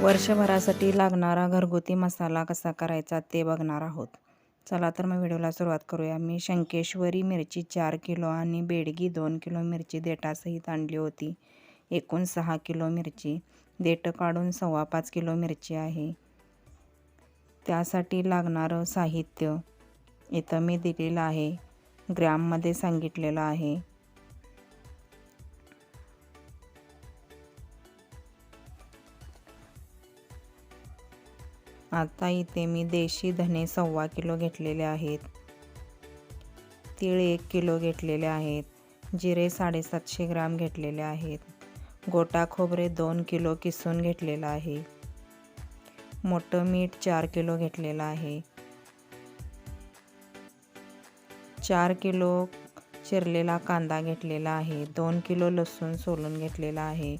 वर्षभरासाठी लागणारा घरगुती मसाला कसा करायचा ते बघणार आहोत. चला तर मग व्हिडिओला सुरुवात करूया. मी शंकेश्वरी मिरची चार किलो आणि बेडगी दोन किलो मिरची देटासहित आणली होती. एकूण सहा किलो मिरची. देठं काढून सव्वा पाच किलो मिरची आहे. त्यासाठी लागणारं साहित्य इथं मी दिलेलं आहे. ग्रॅममध्ये सांगितलेलं आहे. आता इथे मी देशी धने सव्वा किलो घेतलेले आहेत. तीळ एक किलो घेतलेले आहेत. जिरे साडेसातशे ग्राम घेतलेले आहेत. गोटा खोबरे दोन किलो किसून घेतलेलं आहे. मोठं मीठ चार किलो घेतलेलं आहे. चार किलो चिरलेला कांदा घेतलेला आहे. दोन किलो लसूण सोलून घेतलेला आहे.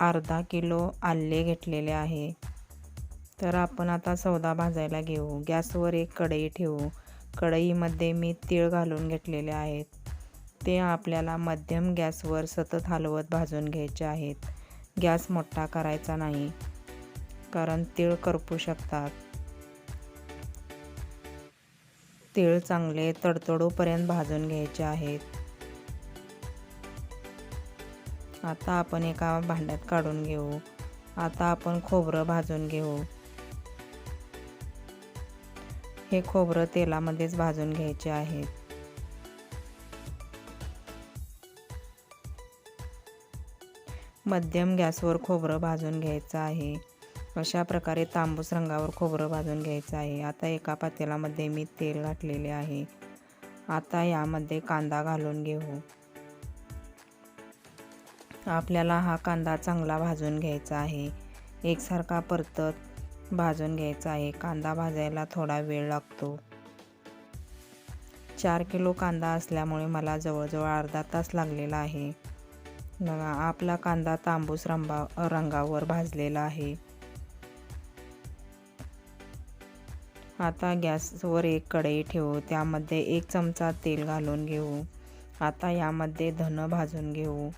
अर्धा किलो आले घेतलेले आहे. तर आपण आता सौदा भाजायला घेऊ. गॅसवर एक कढई ठेवू. कढईमध्ये मी तीळ घालून घेतलेले आहेत. ते आपल्याला मध्यम गॅसवर सतत हलवत भाजून घ्यायचे आहेत. गॅस मोठा करायचा नाही कारण तीळ करपू शकतात. तीळ चांगले तडतडूपर्यंत भाजून घ्यायचे आहेत. आता आपण एका भांड्यात काढून घेऊ. आता आपण खोबरं भाजून घेऊ. हे खोबरं तेलामध्येच भाजून घ्यायचे आहेत मध्यम गॅसवर खोबरं भाजून घ्यायचं आहे. अशा प्रकारे तांबूस रंगावर खोबरं भाजून घ्यायचं आहे. आता एका पातेलामध्ये मी तेल घातलेले आहे. आता यामध्ये कांदा घालून घेऊ. आपल्याला हा कांदा चांगला भाजून घ्यायचा आहे. एकसारखा परतत भाजून घ्यायचा आहे. कांदा भाजायला थोडा वेळ लागतो. चार किलो कांदा असल्यामुळे मला जवळजवळ अर्धा तास लागलेला आहे. बघा आपला कांदा तांबूस रंबा रंगावर भाजलेला आहे. आता गॅसवर एक कढई ठेवू. त्यामध्ये एक चमचा तेल घालून घेऊ. आता यामध्ये धनं भाजून घेऊ.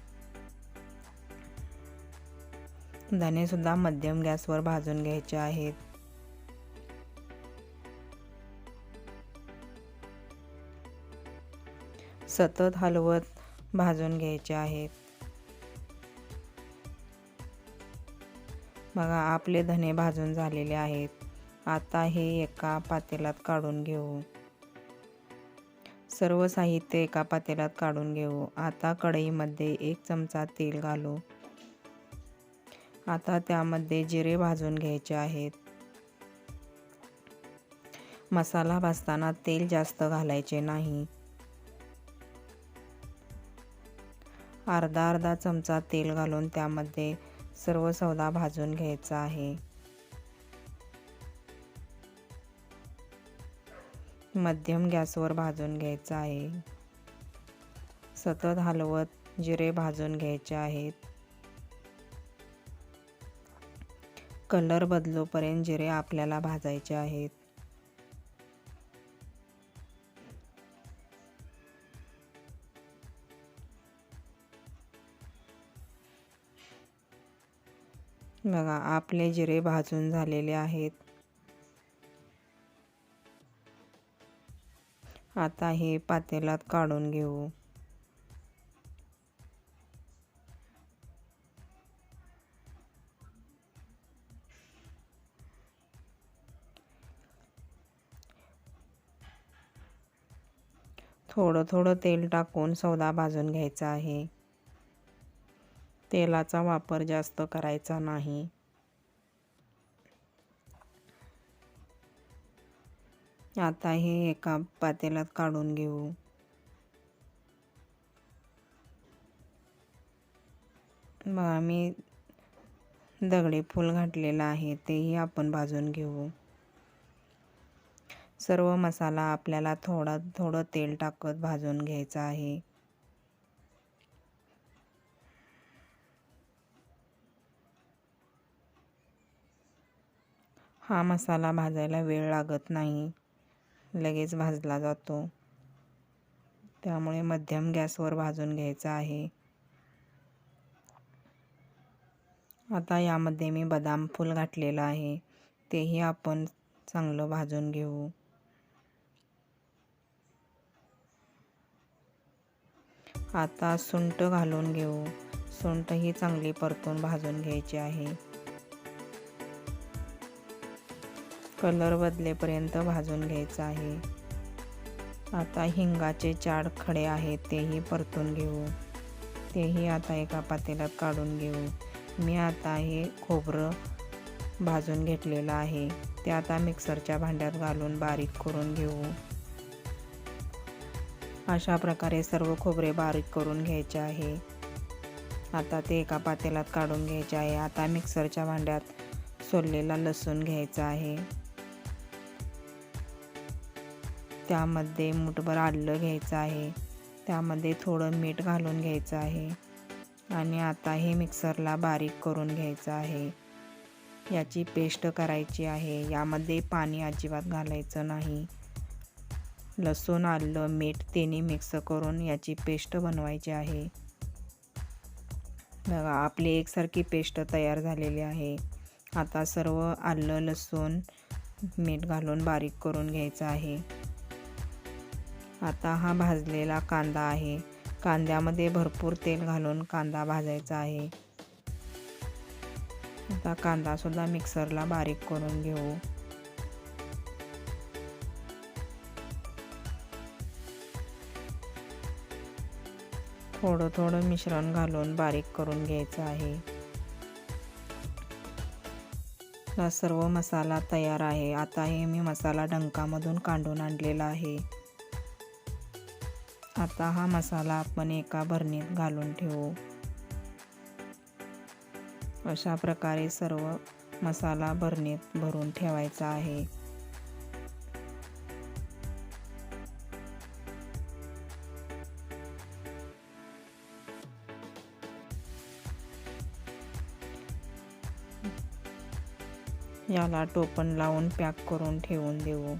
धनेसुद्धा मध्यम गॅसवर भाजून घ्यायचे आहेत. सतत हलवत भाजून घ्यायचे आहेत. बघा आपले धने भाजून झालेले आहेत. आता हे एका पातेलात काढून घेऊ. सर्व साहित्य एका पातेलात काढून घेऊ. आता कढईमध्ये एक चमचा तेल घालू. आता त्यामध्ये जिरे भाजून घ्यायचे आहेत. मसाला भाजताना तेल जास्त घालायचे नाही. अर्धा अर्धा चमचा तेल घालून त्यामध्ये सर्व सौदा भाजून घ्यायचा आहे. मध्यम गॅसवर भाजून घ्यायचा आहे. सतत हलवत जिरे भाजून घ्यायचे आहेत. कलर बदलोपर्यंत जिरे आपल्याला भाजायचे आहेत. बघा आपले जिरे भाजून झालेले आहेत. आता हे पातेलात काढून घेऊ. थोडं थोडं तेल टाकून सौदा भाजून घ्यायचा आहे. तेलाचा वापर जास्त करायचा नाही. आता हे एका पातेलात काढून घेऊ. मग आम्ही दगडी फूल घातलेलं आहे तेही आपण भाजून घेऊ. सर्व मसाला आपल्याला थोडा थोडं तेल टाकत भाजून घ्यायचा आहे. हा मसाला भाजायला वेळ लागत नाही. लगेच भाजला जातो. त्यामुळे मध्यम गॅसवर भाजून घ्यायचा आहे. आता यामध्ये मी बदाम फूल घातलेलं आहे. तेही आपण चांगलं भाजून घेऊ. आता सुंट घालून घेऊ. सुंटही चांगली परतून भाजून घ्यायची आहे. कलर बदलेपर्यंत भाजून घ्यायचं आहे. आता हिंगाचे चार खडे आहेत तेही परतून घेऊ. तेही आता एका पातेल्यात काढून घेऊ. मी आता हे खोबरं भाजून घेतलेलं आहे. ते आता मिक्सरच्या भांड्यात घालून बारीक करून घेऊ. अशा प्रकारे सर्व खोबरे बारीक करून घ्यायचे आहे. आता ते एका पातेल्यात काढून घ्यायचे आहे. आता मिक्सरच्या भांड्यात सोललेला लसूण घ्यायचा आहे. त्यामध्ये मुठभर आलं घ्यायचं आहे. त्यामध्ये थोडं मीठ घालून घ्यायचं आहे. आणि आता हे मिक्सरला बारीक करून घ्यायचं आहे. याची पेस्ट करायची आहे. यामध्ये पाणी अजिबात घालायचं नाही. लसूण आलं मीठ तिन्ही मिक्स करून याची पेस्ट बनवायची आहे. बघा आपली एकसारखी पेस्ट तयार झालेली आहे. आता सर्व आलं लसूण मीठ घालून बारीक करून घ्यायचं आहे. आता हा भाजलेला कांदा आहे. कांद्यामध्ये भरपूर तेल घालून कांदा भाजायचा आहे. आता कांदासुद्धा मिक्सरला बारीक करून घेऊ. थोडं थोडं मिश्रण घालून बारीक करून घ्यायचं आहे. हा सर्व मसाला तयार आहे. आता हे मी मसाला डंकामधून काढून आणलेला आहे. आता हा मसाला आपण एका भरणीत घालून ठेवू. अशा प्रकारे सर्व मसाला भरणीत भरून ठेवायचा आहे. याला टोपण लावून पॅक करून ठेवून देऊ.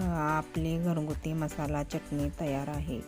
आपली घरगुती मसाला चटणी तयार आहे.